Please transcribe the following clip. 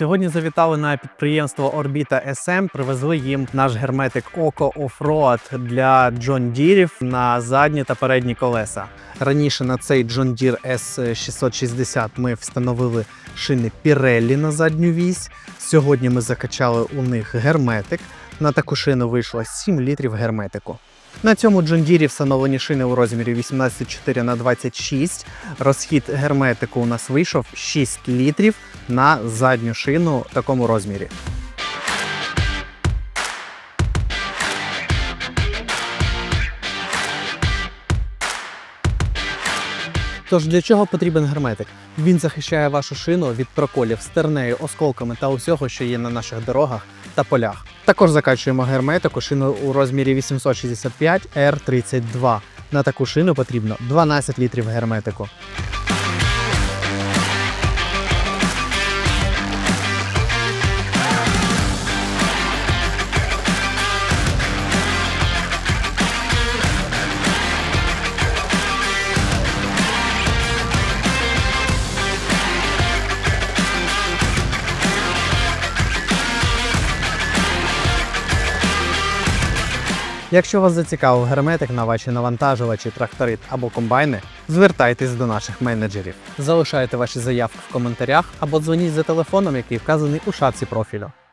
Сьогодні завітали на підприємство Орбіта СМ. Привезли їм наш герметик Око Offroad для John Дірів на задні та передні колеса. Раніше на цей John Deere S660 ми встановили шини Pirelli на задню вісь. Сьогодні ми закачали у них герметик. На таку шину вийшло 7 літрів герметику. На цьому Deere встановлені шини у розмірі 18,4 на 26. Розхід герметику у нас вийшов 6 літрів на задню шину в такому розмірі. Тож для чого потрібен герметик? Він захищає вашу шину від проколів стернею, осколками та усього, що є на наших дорогах та полях. Також закачуємо герметику шину у розмірі 865 R32. На таку шину потрібно 12 літрів герметику. Якщо вас зацікавив герметик на ваші навантажувачі, трактори або комбайни, звертайтесь до наших менеджерів. Залишайте ваші заявки в коментарях або дзвоніть за телефоном, який вказаний у шапці профілю.